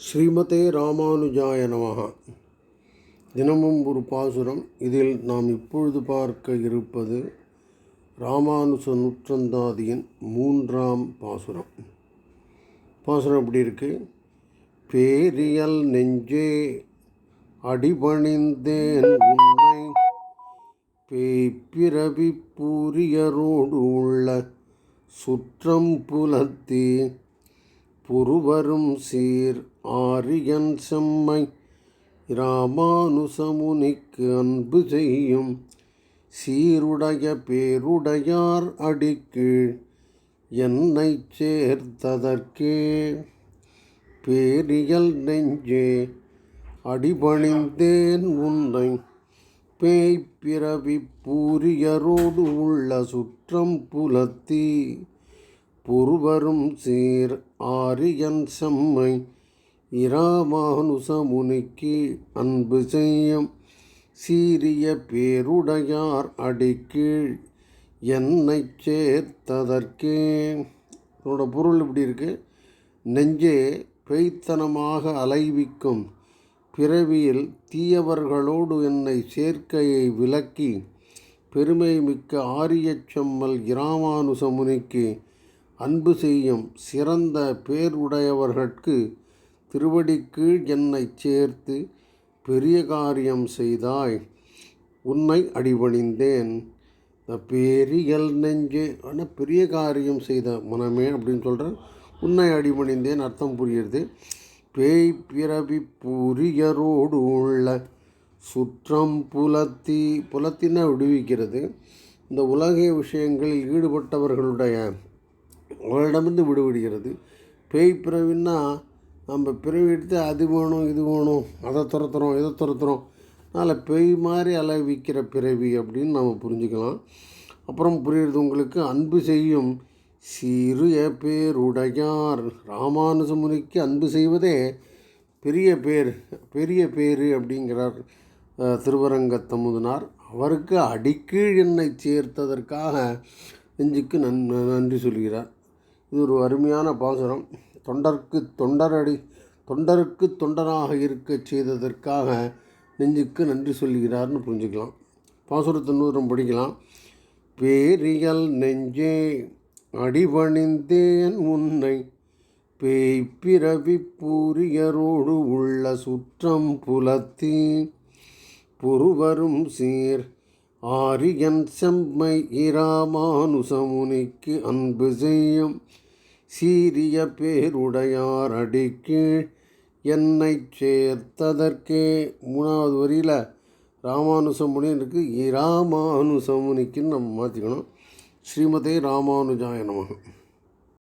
ஸ்ரீமதே ராமானுஜாய நமஹ. தினமும் ஒரு பாசுரம். இதில் நாம் இப்பொழுது பார்க்க இருப்பது ராமானுஜ நூற்றந்தாதியின் மூன்றாம் பாசுரம். பாசுரம் எப்படி இருக்கு? பேரியல் நெஞ்சே அடிபணிந்தேன் உன்னை. பேய்ப்பிறவி பூரியரோடு உள்ள சுற்றம் புலத்தே. புருவரும் சீர் ஆரியன் செம்மை இராமானுசமுனிக்கு அன்பு செய்யும். சீருடைய பேருடையார் அடிக்கீழ் என்னை சேர்த்ததற்கே பேரியல் நெஞ்சே அடிபணிந்தேன் உன்னை பேய்ப்பிறவி பூரியரோடு உள்ள சுற்றம் புலத்தி பொறுவரும் சீர் ஆரியன் செம்மை இராமானுசமுனிக்கு அன்பு செய்யும் சீரிய பேருடையார் அடிக்கீழ் என்னைச் சேர்த்ததற்கே. இதோட பொருள் இப்படி இருக்கு. நெஞ்சே பெய்த்தனமாக அலைவிக்கும் பிறவியில் தீயவர்களோடு என்னை சேர்க்கையை விலக்கி பெருமை மிக்க ஆரியச் செம்மல் இராமானுச முனிக்கு அன்பு செய்யும் சிறந்த பேருடையவர்கட்கு திருவடிக்கீழ் என்னைச் சேர்த்து பெரிய காரியம் செய்தாய். உன்னை அடிபணிந்தேன். பேரியல் நெஞ்சே ஆனால் பெரிய காரியம் செய்த மனமே அப்படின்னு சொல்கிறேன் உன்னை அடிபணிந்தேன் அர்த்தம் புரியுது. பேய் பிறவி புரியரோடு உள்ள சுற்றம் புலத்தி புலத்தின விடுவிக்கிறது. இந்த உலக விஷயங்களில் ஈடுபட்டவர்களுடைய அவர்களிடமிருந்து விடுவிடுகிறது பேய் பிறவின்னா நம்ம பிறவி எடுத்து அது வேணும் இது வேணும் அதை துரத்துகிறோம் இதை துரத்துகிறோம் அதனால் பேய் மாதிரி அலைவிக்கிற பிறவி அப்படின்னு நம்ம புரிஞ்சுக்கலாம். அப்புறம் புரியுறது உங்களுக்கு அன்பு செய்யும் சிறு பேருடையார் ராமானுஜமுனிக்கு அன்பு செய்வதே பெரிய பேர் பெரிய பேர் அப்படிங்கிறார் திருவரங்கத்தமுதனார். அவருக்கு அடிக்கீழ் என்னை சேர்த்ததற்காக நெஞ்சுக்கு நன் நன்றி சொல்கிறார். இது ஒரு அருமையான பாசுரம். தொண்டருக்கு தொண்டரடி தொண்டருக்கு தொண்டராக இருக்கச் செய்ததற்காக நெஞ்சுக்கு நன்றி சொல்கிறார்னு புரிஞ்சுக்கலாம். பாசுரத்தை நூறம் படிக்கலாம். பேரியல் நெஞ்சே அடிபணிந்தேன் உன்னை. பேய்ப்பிறவி பூரியரோடு உள்ள சுற்றம் புலத்தி பொறுவரும் சீர் ஆரியன் செம்மை இராமானுசமுனிக்கு அன்பு செய்யும் சீரிய பேருடையார் அடிக்கீழ் என்னைச் சேர்த்ததற்கே. மூணாவது வரியில் ராமானுசமுனி இருக்கு இராமானுசமுனிக்குன்னு நம்ம மாற்றிக்கணும் ஸ்ரீமதே ராமானுஜாய நமகம்